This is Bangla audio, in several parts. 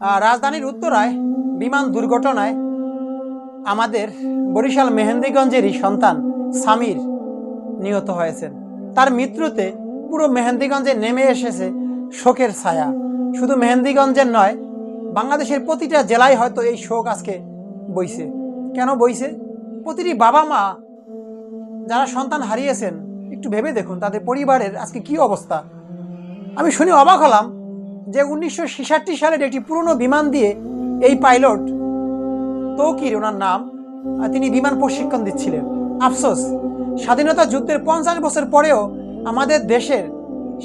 রাজধানীর উত্তরায় বিমান দুর্ঘটনায় আমাদের বরিশাল মেহেন্দিগঞ্জেরই সন্তান সামির নিহত হয়েছেন। তার মৃত্যুতে পুরো মেহেন্দিগঞ্জে নেমে এসেছে শোকের ছায়া। শুধু মেহেন্দিগঞ্জের নয়, বাংলাদেশের প্রতিটা জেলায় হয়তো এই শোক আজকে বইছে। কেন বইছে? প্রতিটি বাবা মা যারা সন্তান হারিয়েছেন, একটু ভেবে দেখুন তাদের পরিবারের আজকে কি অবস্থা। আমি শুনে অবাক হলাম যে উনিশশো সালের একটি পুরনো বিমান দিয়ে এই পাইলট তৌকির, ওনার নাম তিনি বিমান প্রশিক্ষণ দিচ্ছিলেন। আফসোস, স্বাধীনতা যুদ্ধের পঞ্চাশ বছর পরেও আমাদের দেশের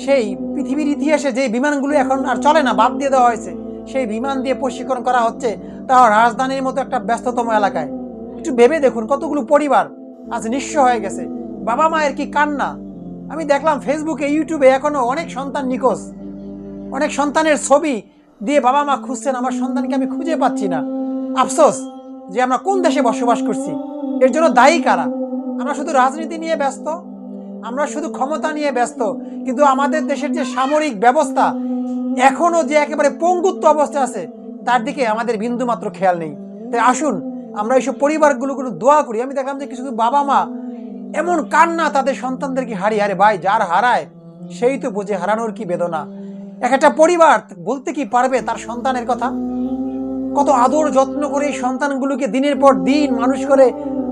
সেই পৃথিবীর ইতিহাসে যে বিমানগুলো এখন আর চলে না, বাদ দিয়ে দেওয়া হয়েছে, সেই বিমান দিয়ে প্রশিক্ষণ করা হচ্ছে তাও রাজধানীর মতো একটা ব্যস্ততম এলাকায়। একটু ভেবে দেখুন, কতগুলো পরিবার আজ নিঃস্ব হয়ে গেছে। বাবা মায়ের কি কান্না? আমি দেখলাম ফেসবুকে ইউটিউবে এখনও অনেক সন্তান নিখোঁজ। অনেক সন্তানের ছবি দিয়ে বাবা মা খুঁজছেন, আমার সন্তানকে আমি খুঁজে পাচ্ছি না। আফসোস যে আমরা কোন দেশে বসবাস করছি। এর জন্য দায়ী কারা? আমরা শুধু রাজনীতি নিয়ে ব্যস্ত, আমরা শুধু ক্ষমতা নিয়ে ব্যস্ত, কিন্তু আমাদের দেশের যে সামরিক ব্যবস্থা এখনও যে একেবারে পঙ্গুত্ব অবস্থা আছে, তার দিকে আমাদের বিন্দু মাত্র খেয়াল নেই। তাই আসুন, আমরা এইসব পরিবারগুলো কোনো দোয়া করি। আমি দেখলাম যে কিছু বাবা মা এমন কান্না তাদের সন্তানদেরকে হারিয়ে হারে ভাই, যার হারায়, সেই তো বুঝে হারানোর কি বেদনা? এক একটা পরিবার বলতে কি পারবে তার সন্তানের কথা? কত আদর যত্ন করে এই সন্তানগুলোকে দিনের পর দিন মানুষ করে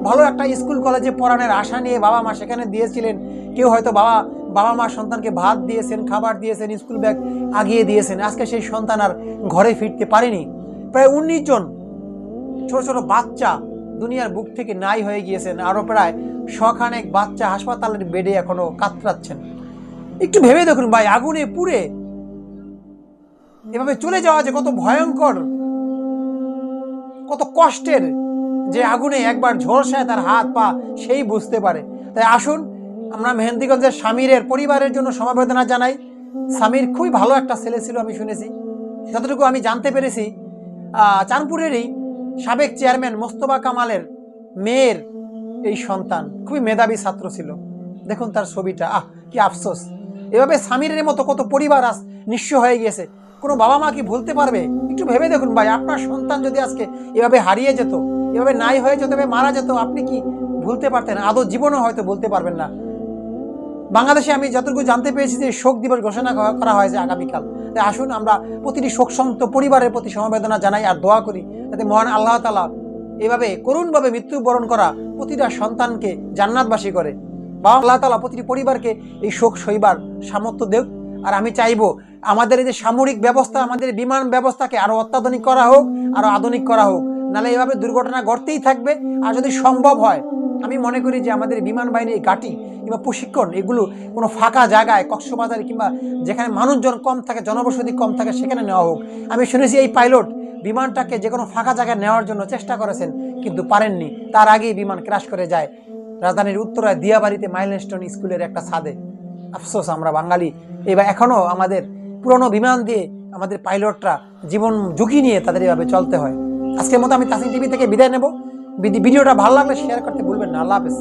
ভালো একটা স্কুল, কলেজে পড়ানোর আশা নিয়ে বাবা মা সেখানে দিয়েছিলেন। কেউ হয়তো বাবা বাবা মা সন্তানকে ভাত দিয়েছেন, খাবার দিয়েছেন, স্কুল ব্যাগ আগিয়ে দিয়েছেন। আজকে সেই সন্তান আর ঘরে ফিরতে পারেনি। প্রায় উনিশ জন ছোট ছোট বাচ্চা দুনিয়ার বুক থেকে নাই হয়ে গিয়েছেন। আরও প্রায় শখানেক বাচ্চা হাসপাতালের বেডে এখনও কাতরাচ্ছেন। একটু ভেবে দেখুন ভাই, আগুনে পুড়ে এভাবে চলে যাওয়া যে কত ভয়ঙ্কর কত কষ্টের যে আগুনে একবার ঝলসায় তার হাত পা সেই বুঝতে পারে। তাই আসুন আমরা মেহেন্দিগঞ্জের স্বামীরের পরিবারের জন্য সমবেদনা জানাই। স্বামীর খুবই ভালো একটা ছেলে ছিল আমি শুনেছি। যতটুকু আমি জানতে পেরেছি আহ, চাঁদপুরেরই সাবেক চেয়ারম্যান মোস্তফা কামালের মেয়ের এই সন্তান খুবই মেধাবী ছাত্র ছিল। দেখুন তার ছবিটা আহ কি আফসোস। এভাবে স্বামীরের মতো কত পরিবার আজ নিঃস্ব হয়ে গিয়েছে। কোনো বাবা মা কি ভুলতে পারবে? একটু ভেবে দেখুন ভাই, আপনার সন্তান যদি আজকে এভাবে হারিয়ে যেত, এভাবে নাই হয়ে যেত, এভাবে মারা যেত, আপনি কি ভুলতে পারতেন? আদৌ জীবনও হয়তো বলতে পারবেন না। বাংলাদেশে আমি যতটুকু জানতে পেরেছি যে শোক দিবস ঘোষণা করা- হয়েছে আগামীকাল। তাই আসুন আমরা প্রতিটি শোকসন্ত পরিবারের প্রতি সমবেদনা জানাই আর দোয়া করি যাতে মহান আল্লাহ তালা এভাবে করুণভাবে মৃত্যুবরণ করা প্রতিটা সন্তানকে জান্নাতবাসী করে। বা আল্লাহ তালা প্রতিটি পরিবারকে এই শোক সইবার সামর্থ্য দেব আর আমি চাইব আমাদের এই যে সামরিক ব্যবস্থা, আমাদের বিমান ব্যবস্থাকে আরও অত্যাধুনিক করা হোক আরও আধুনিক করা হোক। নাহলে এভাবে দুর্ঘটনা ঘটতেই থাকবে। আর যদি সম্ভব হয়, আমি মনে করি যে আমাদের বিমান বাহিনীর ঘাঁটি কিংবা প্রশিক্ষণ, এগুলো কোনো ফাঁকা জায়গায়, কক্সবাজারে কিংবা যেখানে মানুষজন কম থাকে, জনবসতি কম থাকে, সেখানে নেওয়া হোক। আমি শুনেছি এই পাইলট বিমানটাকে যে কোনো ফাঁকা জায়গায় নেওয়ার জন্য চেষ্টা করেছেন, কিন্তু পারেননি। তার আগেই বিমান ক্রাশ করে যায়। রাজধানীর উত্তরায় দিয়াবাড়িতে মাইলস্টোন স্কুলের একটা ছাদে। আফসোস, আমরা বাঙালি। এবার এখনও আমাদের পুরনো বিমান দিয়ে আমাদের পাইলটরা জীবন ঝুঁকি নিয়ে তাদের এভাবে চলতে হয়। আজকের মতো আমি তাসিম টিভি থেকে বিদায় নেব। ভিডিওটা ভালো লাগলে শেয়ার করতে ভুলবেন না। আল্লাহ হাফেজ।